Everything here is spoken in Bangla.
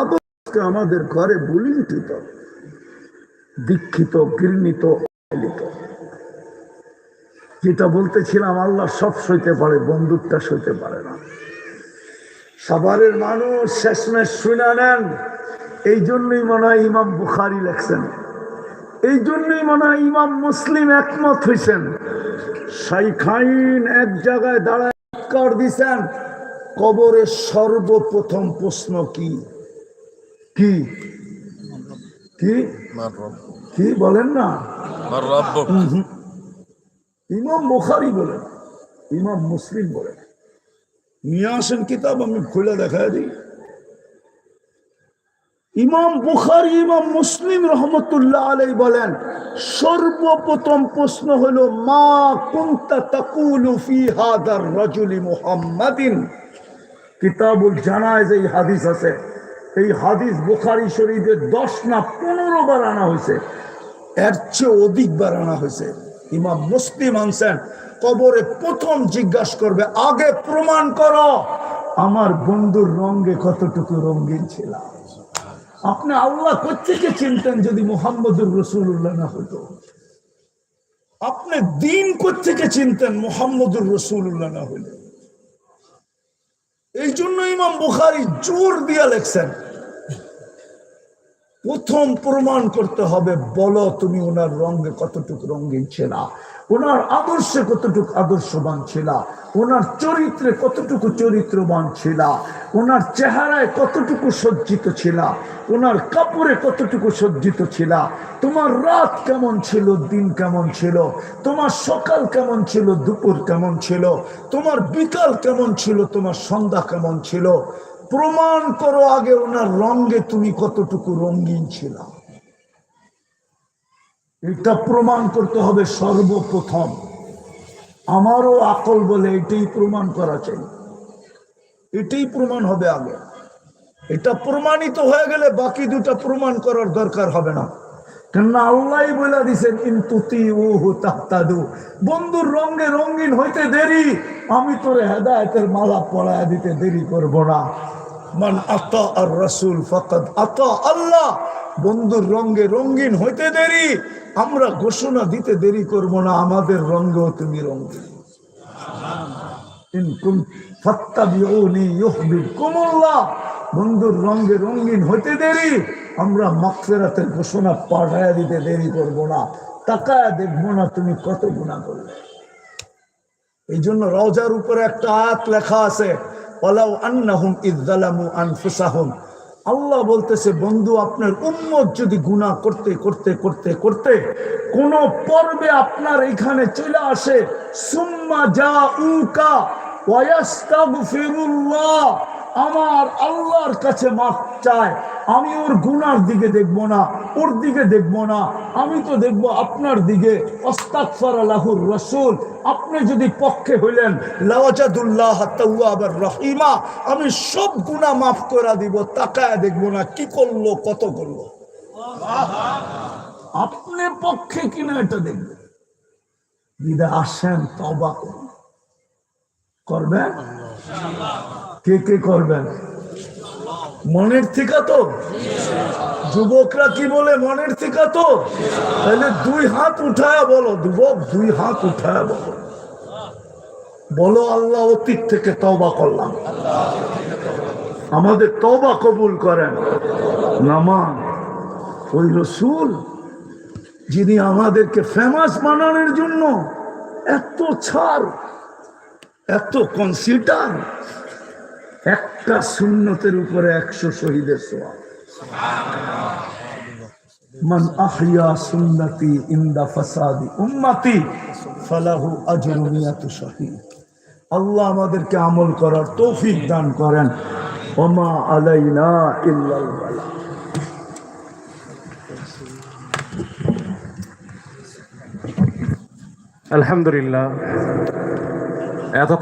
আদর্শকে আমাদের ঘরে বুলিঞ্চিত দীক্ষিত, ঘৃণিত, অবহেলিত। যেটা বলতেছিলাম, আল্লাহ সব সইতে পারে, বন্দুকটা সইতে পারে না। সাভারের মানুষ শেষমেশ শুনে নেন, এই জন্যই মনে হয় ইমাম বুখারি লেখছেন। এই জন্যই মনে হয় ইমাম মুসলিম একমত হয়েছেন শাইখাইন এক জায়গায় দাঁড়ায় দিছেন, কবরের সর্বপ্রথম প্রশ্ন কি? কি? কি? কি বলেন না? ইমাম বোখারি বলেন ইমাম মুসলিম বলেন। নিয়ে আসেন কিতাব আমি খুলে দেখা দিই। ইমাম বুখারি ইমাম মুসলিম রহমতুল্লাহ আলাই বলেন সর্বপ্রথম প্রশ্ন হল মা কুন্তা তাকুলু ফি হাদার রাজুলি মুহাম্মাদিন? কিতাবুল জানায় যে হাদিস আছে। এই হাদিস বুখারি শরীফে দশ না পনেরো বার আনা হয়েছে। এর চেয়ে অধিক বার আনা হয়েছে। ইমাম মুসলিম আনছেন, কবরে প্রথম জিজ্ঞাসা করবে, আগে প্রমাণ করো, আমার বন্ধুর রঙ্গে কতটুকু রঙ্গিন ছিলাম আপনি আল্লাহ কোথেকে চিনতেন যদি মোহাম্মদুর রসুল্লাহ না হতো? আপনি দিন কোথেকে চিনতেন মোহাম্মদুর রসুল্লাহ না হলে এই জন্য ইমাম বুখারি জোর দিয়া লেখছেন প্রথম প্রমাণ করতে হবে, বলো তুমি ওনার রঙে কতটুকু রঙিন ছিল, ওনার আদর্শে কতটুকু আদর্শবান ছিল, ওনার চরিত্রে কতটুকু চরিত্রবান ছিল, ওনার চেহারায় কতটুকু সজ্জিত ছিল, ওনার কাপড়ে কতটুকু সজ্জিত ছিল, তোমার রাত কেমন ছিল, দিন কেমন ছিল, তোমার সকাল কেমন ছিল, দুপুর কেমন ছিল, তোমার বিকাল কেমন ছিল, তোমার সন্ধ্যা কেমন ছিল প্রমাণ করো আগে ওনার রঙে তুমি কতটুকু রঙিন ছিল। এটা প্রমাণ করতে হবে সর্বপ্রথম। আমারও আকল বলে এটাই প্রমাণ করা চাই। এটাই প্রমাণ হবে আগে। এটা প্রমাণিত হয়ে গেলে বাকি দুটা প্রমাণ করার দরকার হবে না। কেননা আল্লাহ বলে দিছেন ইন্তুতি ও তাহতাদু। বন্ধুর রঙে রঙিন হইতে দেরি, আমি তোর হেদায়তের মালা পড়ায় দিতে দেরি করব না। মান আতা আর রসুল ফকত আতা আল্লাহ। বন্ধুর রঙে রঙিন হইতে দেরি, আমরা ঘোষণা দিতে দেরি করব না, আমাদের রঙেও তুমি রঙিন ইন কুম ফাত্তাবিউনি ইউহবিবকুমুল্লাহ। বন্ধুর রঙে রঙিন হতে দেরি। আমরা মাগফিরাতের ঘোষণা পাঠায়া দিতে দেরি করব না। তাকায় দেখব না তুমি কত গুণা করলে। এই জন্য রওজার উপরে একটা আয়াত লেখা আছে আন্নাহুম ইযযালামু আনফুসাহুম। আল্লাহ বলতেছে, বন্ধু, আপনার উম্মত যদি গুনাহ করতে করতে করতে করতে কোন পর্বে আপনার এখানে চলে আসে, সুম্মা জাউকা ওয়ায়াস্তাগফিরুল্লাহ আমার আল্লাহর কাছে মাফ চায়। আমি ওর গুনার দিকে দেখব না, ওর দিকে দেখব না। আমি তো দেখব আপনার দিকে। অস্তাকফার আল্লাহুর রসুল। আপনি যদি পক্ষে হইলেন, লাওয়াজাদুল্লাহ তাওয়াবার রহিমা, আমি সব গুনাহ মাফ করে দিব, তাকায় দেখব না কি করল, কত করল। আপনি পক্ষে কিনা এটা দেখবেন। যদি আসেন তবা করুন। করবেন? কে কে করবেন? মনের থেকে তো? যুবকরা কি বলে মনের থেকে তো? তাহলে দুই হাত উঠায় বলো, যুবক দুই হাত উঠায় বলো। বলো, আল্লাহ অতীত থেকে তবা করলাম। আমাদের তবা কবুল করেন। নামান ওই রসুল, যিনি আমাদেরকে ফেমাস বানানোর জন্য এত ছাড়, এত কনসিডার একটা সুন্নতের উপরে একশো শহীদের সোয়া আহিয়া সুন্নতি আমল করার তৌফিক দান করেন। ওমা আলাইনা আলহামদুলিল্লাহ। এত